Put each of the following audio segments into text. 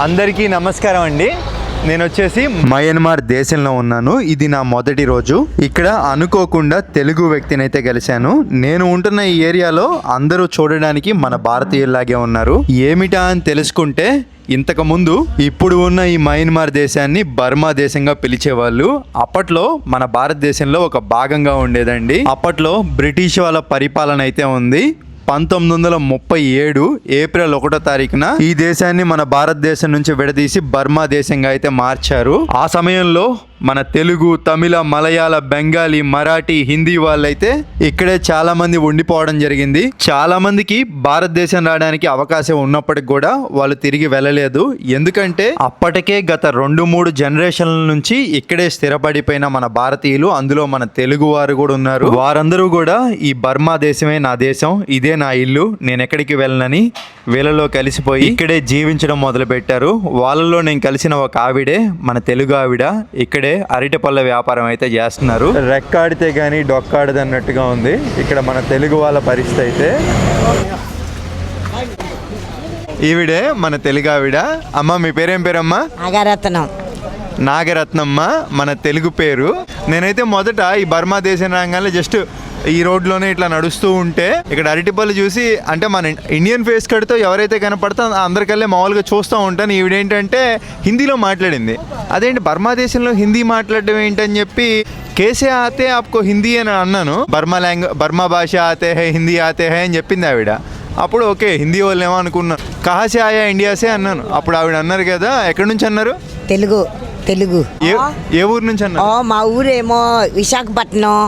అందరికీ నమస్కారం అండి. నేను వచ్చేసి మయన్మార్ దేశంలో ఉన్నాను. ఇది నా మొదటి రోజు. ఇక్కడ అనుకోకుండా తెలుగు వ్యక్తిని అయితే కలిశాను. నేను ఉంటున్న ఈ ఏరియాలో అందరూ చూడడానికి మన భారతీయుల్లాగే ఉన్నారు. ఏమిటా అని తెలుసుకుంటే ఇంతకు ముందు ఇప్పుడు ఉన్న ఈ మయన్మార్ దేశాన్ని బర్మా దేశంగా పిలిచేవాళ్ళు. అప్పట్లో మన భారతదేశంలో ఒక భాగంగా ఉండేదండి. అప్పట్లో బ్రిటిష్ వాళ్ళ పరిపాలన అయితే ఉంది. పంతొమ్మిది వందల ముప్పై ఏడు ఏప్రిల్ ఒకటో తారీఖున ఈ దేశాన్ని మన భారతదేశం నుంచి విడదీసి బర్మా దేశంగా అయితే మార్చారు. ఆ సమయంలో మన తెలుగు తమిళ మలయాళ బెంగాలీ మరాఠీ హిందీ వాళ్ళైతే ఇక్కడే చాలా మంది ఉండిపోవడం జరిగింది. చాలా మందికి భారతదేశం రావడానికి అవకాశం ఉన్నప్పటికి కూడా వాళ్ళు తిరిగి వెళ్ళలేదు. ఎందుకంటే అప్పటికే గత రెండు మూడు జనరేషన్ల నుంచి ఇక్కడే స్థిరపడిపోయిన మన భారతీయులు అందులో మన తెలుగు వారు కూడా ఉన్నారు. వారందరూ కూడా ఈ బర్మా దేశమే నా దేశం ఇదే నా ఇల్లు నేను ఎక్కడికి వెళ్ళనని వీళ్ళలో కలిసిపోయి ఇక్కడే జీవించడం మొదలు పెట్టారు వాళ్ళలో నేను కలిసిన ఒక ఆవిడే మన తెలుగు ఆవిడ ఇక్కడే అరటిపళ్ళ వ్యాపారం అయితే చేస్తున్నారు. రెక్కాడితే కానీ డొక్కాడదు అన్నట్టుగా ఉంది. ఇక్కడ మన తెలుగు వాళ్ళ పరిస్థితి అయితే. ఈవిడే మన తెలుగు ఆవిడ. అమ్మ మీ పేరేం పేరమ్మా? అగరత్నం నాగరత్నమ్మ మన తెలుగు పేరు. నేనైతే మొదట ఈ బర్మా దేశం రాగానే జస్ట్ ఈ రోడ్లోనే ఇట్లా నడుస్తూ ఉంటే ఇక్కడ అరటిపళ్ళు చూసి అంటే మన ఇండియన్ ఫేస్ కడితో ఎవరైతే కనపడతా అందరికల్లే మామూలుగా చూస్తూ ఉంటాను. ఈవిడేంటంటే హిందీలో మాట్లాడింది. అదేంటి బర్మా దేశంలో హిందీ మాట్లాడడం ఏంటని చెప్పి కేసే ఆతే ఆప్కో హిందీ అని అన్నాను. బర్మా లాంగ్వేజ్ బర్మా భాష ఆతే హై హిందీ ఆతే హై అని చెప్పింది ఆవిడ. అప్పుడు ఓకే హిందీ వాళ్ళేమో అనుకున్నాను కహాసే ఆయా ఇండియాసే అన్నాను. అప్పుడు ఆవిడ అన్నారు కదా ఎక్కడి నుంచి అన్నారు? తెలుగు తెలుగు. ఏ ఊరు నుంచి అన్నారు? మా ఊరేమో విశాఖపట్నం.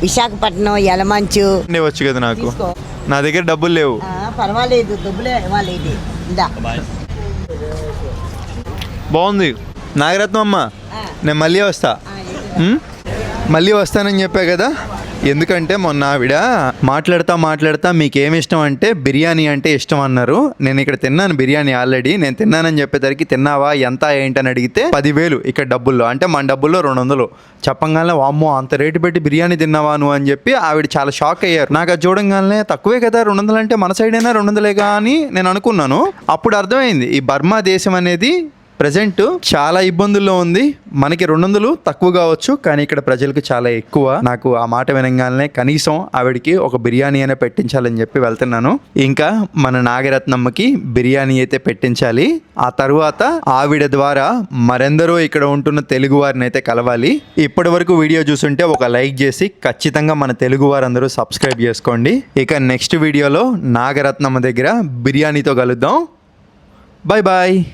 విశాఖపట్నం యలమంచు. ఉండే వచ్చు కదా నాకు. నా దగ్గర డబ్బులు లేవు. ఆ, పర్వాలేదు డబ్బులే ఇవ్వాలి ఇందా. బాగుంది. నాగరత్నం అమ్మ. నేను మళ్ళీ వస్తా? మళ్ళీ వస్తానని చెప్పా కదా? ఎందుకంటే మొన్న ఆవిడ మాట్లాడతా మాట్లాడతా మీకు ఏమి ఇష్టం అంటే బిర్యానీ అంటే ఇష్టం అన్నారు. నేను ఇక్కడ తిన్నాను బిర్యానీ ఆల్రెడీ. నేను తిన్నానని చెప్పేసరికి తిన్నావా ఎంత ఏంటని అడిగితే పదివేలు ఇక్కడ డబ్బుల్లో. అంటే మన డబ్బుల్లో రెండు వందలు చెప్పంగానే వామ్మో అంత రేటు పెట్టి బిర్యానీ తిన్నావా నువ్వు అని చెప్పి ఆవిడ చాలా షాక్ అయ్యారు. నాకు అది చూడంగానే తక్కువే కదా రెండు వందలు అంటే మన సైడ్ అయినా రెండు వందలేగా అని నేను అనుకున్నాను. అప్పుడు అర్థమైంది ఈ బర్మా దేశం అనేది ప్రజెంట్ చాలా ఇబ్బందుల్లో ఉంది. మనకి రెండు వందలు తక్కువ కావచ్చు కానీ ఇక్కడ ప్రజలకు చాలా ఎక్కువ. నాకు ఆ మాట వినగానే కనీసం ఆవిడకి ఒక బిర్యానీ అయినా పెట్టించాలని చెప్పి వెళ్తున్నాను. ఇంకా మన నాగరత్నమ్మకి బిర్యానీ అయితే పెట్టించాలి. ఆ తరువాత ఆవిడ ద్వారా మరెందరో ఇక్కడ ఉంటున్న తెలుగు వారిని అయితే కలవాలి. ఇప్పటి వరకు వీడియో చూసుంటే ఒక లైక్ చేసి ఖచ్చితంగా మన తెలుగు వారందరూ సబ్స్క్రైబ్ చేసుకోండి. ఇక నెక్స్ట్ వీడియోలో నాగరత్నమ్మ దగ్గర బిర్యానీతో కలుద్దాం. Bye bye.